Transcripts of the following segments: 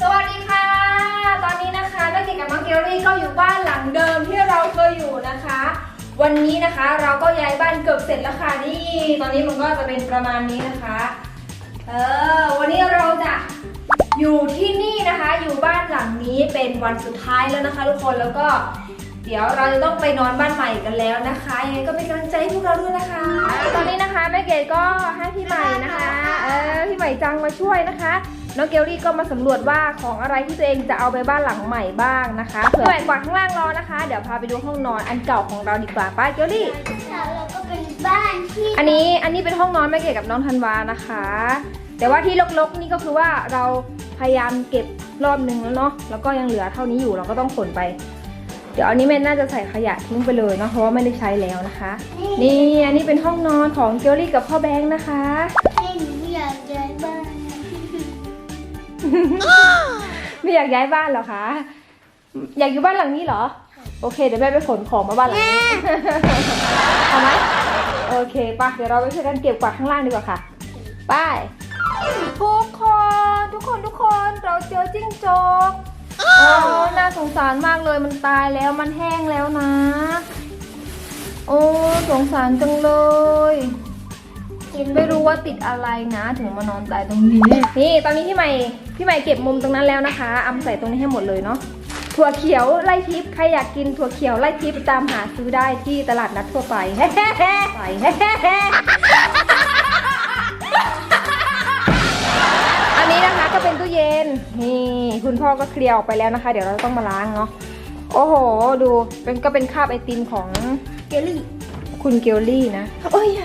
สวัสดีค่ะ ตอนนี้นะคะนักกิจกับน้องเกลลี่ก็อยู่บ้านหลังเดิมที่เราเคยอยู่นะคะ วันนี้นะคะเราก็ย้ายบ้านเกือบเสร็จแล้วค่ะนี่ ตอนนี้มันก็จะเป็นประมาณนี้นะคะ เออวันนี้เราจะอยู่ที่นี่นะคะ อยู่บ้านหลังนี้เป็นวันสุดท้ายแล้วนะคะ ทุกคนแล้วก็ เดี๋ยวเราจะต้องไปนอนบ้านใหม่กันแล้วนะคะยังไงก็เป็นกำลังใจให้พวกเราด้วยนะคะ ตอนนี้นะคะแม่เกดก็ให้พี่ใหม่นะคะ เออพี่ใหม่จังมาช่วยนะคะน้องเกลลี่ก็มาสำรวจว่าของอะไรที่ตัวเองจะเอาไปบ้านหลังใหม่บ้างนะคะเผื่อแหวกกว่าข้างล่างรอนะคะ เดี๋ยวพาไปดูห้องนอนอันเก่าของเราดีกว่าป้าเกลลี่แล้วก็เป็นบ้านที่อันนี้อันนี้เป็นห้องนอนแม่เกดกับน้องธันวานะคะ แต่ว่าที่รกๆนี่ก็คือว่าเราพยายามเก็บรอบนึงแล้วเนาะแล้วก็ยังเหลือเท่านี้อยู่เราก็ต้องขนไป เดี๋ยวอันนี้แม่น่าจะใส่ขยะทิ้งไปเลยเนาะเพราะว่าไม่ได้ใช้แล้วนะคะ นี่อันนี้เป็นห้องนอนของเกลลี่กับพ่อแบงค์นะคะให้หนูอยากย้ายบ้านไม่อยากย้ายบ้านเหรอคะ อยากอยู่บ้านหลังนี้เหรอ โอเคเดี๋ยวแม่ไปขนของมาบ้านหลังนี้เอาไหมโอเคปะเดี๋ยวเราไปช่วยกันเก็บกวาดข้างล่างดีกว่าค่ะไปทุกคนทุกคนทุกคนเราเจอจิ้งจก โอ้น่าสงสารมากเลยมันตายแล้วมันแห้งแล้วนะ โอ้สงสารจังเลยไม่รู้ว่าติดอะไรนะ ถึงมานอนตายตรงนี้นี่ตอนนี้พี่ใหม่พี่ใหม่เก็บมุมตรงนั้นแล้วนะคะอามาใส่ตรงนี้ให้หมดเลยเนาะถั่วเขียวไล่ทิพย์ใครอยากกินถั่วเขียวไล่ทิพย์ตามหาซื้อได้ที่ตลาดนัดทั่วไปไปอันนี้นะคะก็เป็นตู้เย็นนี่ คุณพ่อก็เคลียร์ออกไปแล้วนะคะ เดี๋ยวเราต้องมาล้างเนาะโอ้โห ดูเป็นก็เป็นคราบไอติมของเกลลี่ คุณเกลลี่นะ โอ้ยอ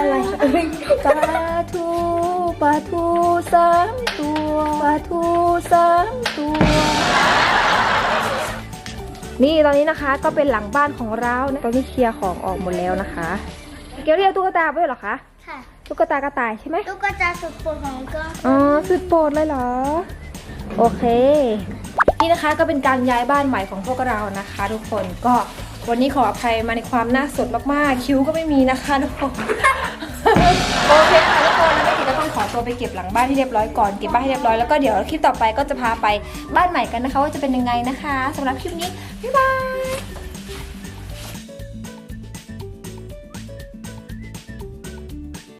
ะไรเอ้ยปลาทูปลาทูสามตัวปลาทูสามตัว นี่ตอนนี้นะคะก็เป็นหลังบ้านของเรานะตอนนี้เคลียร์ของออกหมดแล้วนะคะ เกลลี่เอาตุ๊กตาไปด้วยเหรอคะ ค่ะ ตุ๊กตา กระต่ายใช่ไหมตุ๊กตาสุดโปรดของก็อ๋อ สุดโปรดเลยเหรอ โอเค นี่นะคะก็เป็นการย้ายบ้านใหม่ของพวกเรานะคะ ทุกคนก็วันนี้ขออภัยมาในความน่าสดมากๆ คิ้วก็ไม่มีนะคะทุกคนโอเคค่ะทุกคนแล้วแม่กิก็ต้องขอตัวไปเก็บหลังบ้านให้เรียบร้อยก่อนเก็บบ้านให้เรียบร้อยแล้วก็เดี๋ยวคลิปต่อไปก็จะพาไปบ้านใหม่กันนะคะ ว่าจะเป็นยังไงนะคะสำหรับคลิปนี้บ๊ายบาย